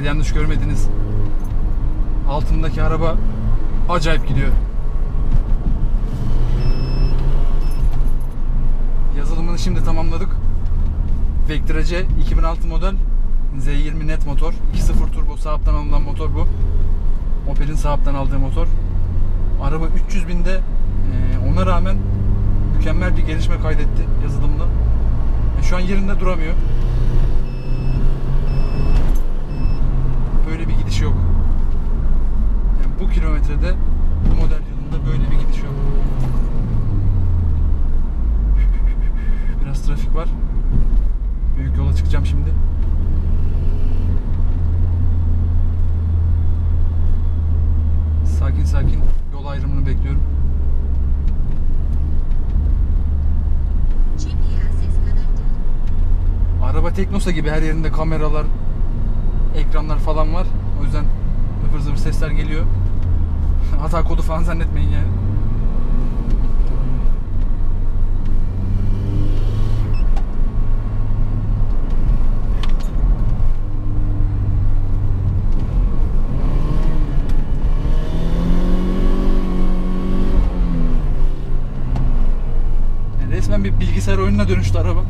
Eğer yanlış görmediniz. Altındaki araba acayip gidiyor. Yazılımını şimdi tamamladık. Vectra C 2006 model Z20 net motor. 2.0 turbo Saab'dan alınan motor bu. Opel'in Saab'dan aldığı motor. Araba 300 binde ona rağmen mükemmel bir gelişme kaydetti yazılımla. E, şu an yerinde duramıyor. Böyle bir gidiş yok. Yani bu kilometrede bu model yılında böyle bir gidiş yok. Biraz trafik var. Büyük yola çıkacağım şimdi. Sakin sakin yol ayrımını bekliyorum. Araba Teknosa gibi her yerinde kameralar, ekranlar falan var. O yüzden ıvır zıvır sesler geliyor. Hata kodu falan zannetmeyin yani. Resmen bir bilgisayar oyununa dönüştü araba.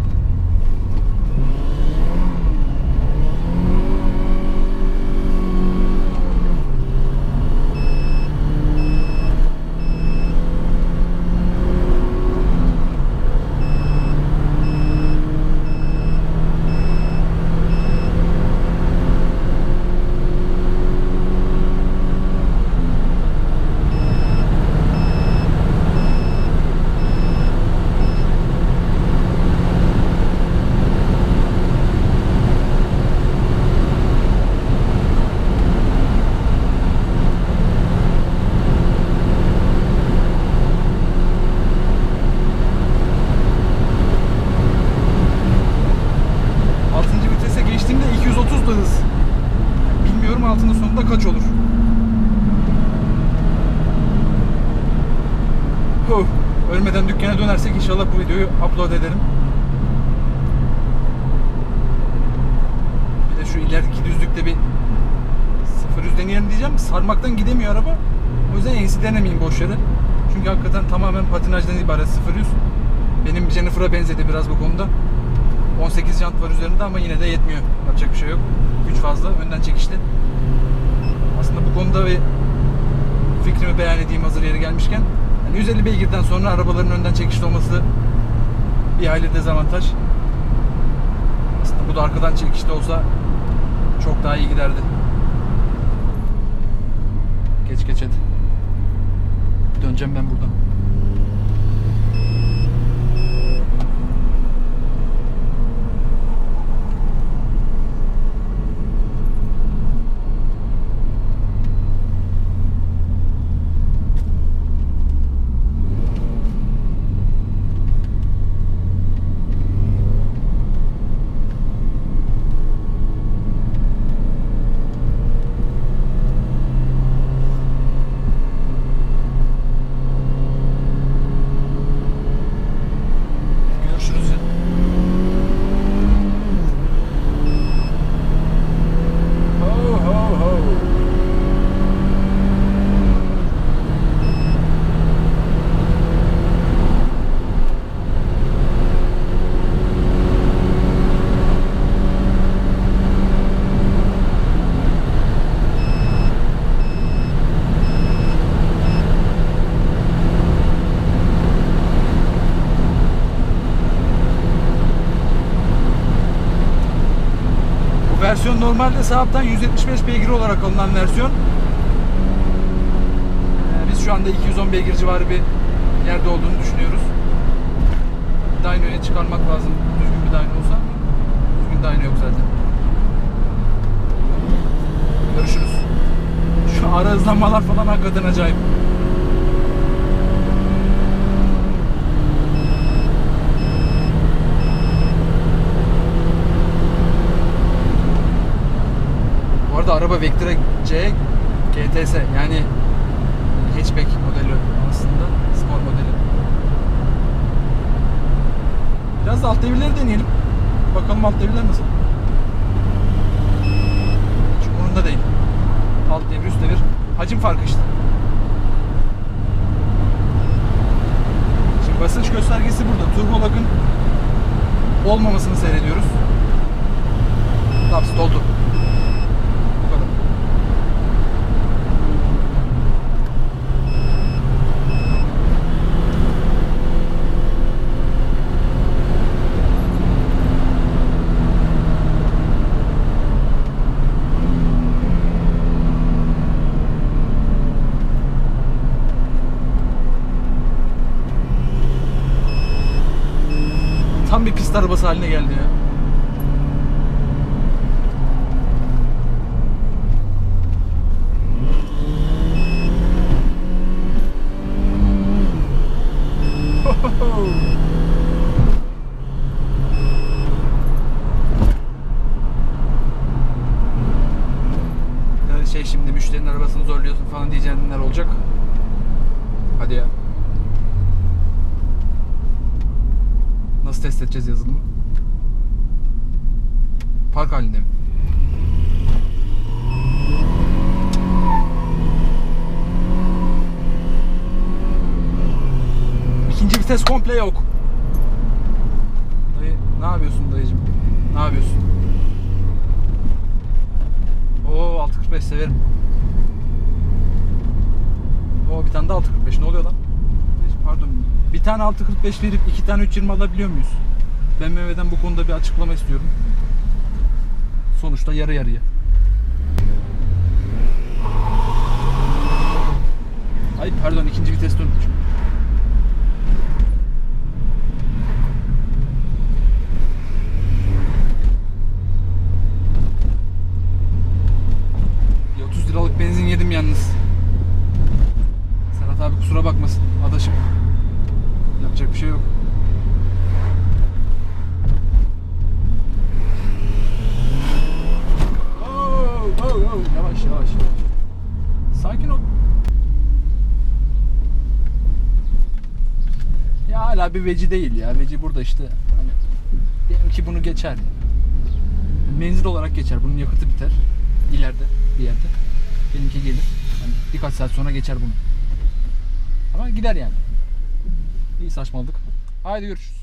İnşallah bu videoyu upload ederim. Bir de şu ilerideki düzlükte bir sıfır yüz deneyelim diyeceğim. Sarmaktan gidemiyor araba. O yüzden en iyisi denemeyeyim boş yere. Çünkü hakikaten tamamen patinajdan ibaret sıfır yüz. Benim Jennifer'a benzedi biraz bu konuda. 18 jant var üzerinde ama yine de yetmiyor. Yapacak bir şey yok. Güç fazla. Önden çekişli. Aslında bu konuda bir fikrimi beyan edeyim hazır yeri gelmişken. Yani 150 beygirden sonra arabaların önden çekişli olması bir hayli dezavantaj. Aslında bu da arkadan çekişli olsa çok daha iyi giderdi. Geç geç hadi. Döneceğim ben buradan. Görüşürüz ya. Ho ho ho. Normalde Saab'dan 175 beygir olarak alınan versiyon. Ee, biz şu anda 210 beygir civarı bir yerde olduğunu düşünüyoruz. Dyno'ya çıkarmak lazım. Düzgün bir dyno olsa. Düzgün dyno yok zaten. Görüşürüz. Şu ara hızlanmalar falan hakikaten acayip. Arada araba Vectra C GTS yani hatchback modeli aslında spor modeli. Biraz alt devirleri deneyelim. Bakalım alt devirler nasıl. Hiç hacim farkı işte. Şimdi basınç göstergesi burada. Turbo lag'ın olmamasını seyrediyoruz. Laps doldu. Bu kadar. Tam bir pist arabası haline geldi ya. Evet, şey şimdi müşterinin arabasını zorluyorsun falan diyeceğinler olacak. Hadi ya. Nasıl test edeceğiz yazılımı? Park halinde mi? İkinci vites komple yok. Dayı ne yapıyorsun dayıcım? Ne yapıyorsun? Oo 645 severim. Oo bir tane de 645 ne oluyor lan? Pardon. Bir tane 645 verip iki tane 320 alabiliyor muyuz? Mehmet'den bu konuda bir açıklama istiyorum. Sonuçta yarı yarıya. Ay pardon ikinci vites dönmüş. Kusura bakmasın adaşım. Yapacak bir şey yok. Oh, oh, oh. Yavaş yavaş. Sakin ol. Ya hala bir veci değil ya. Veci burada işte. Hani benimki bunu geçer. Menzil olarak geçer. Bunun yakıtı biter. İleride bir yerde. Benimki gelir. Hani birkaç saat sonra geçer bunu. Gider yani. İyi saçmaladık. Haydi görüşürüz.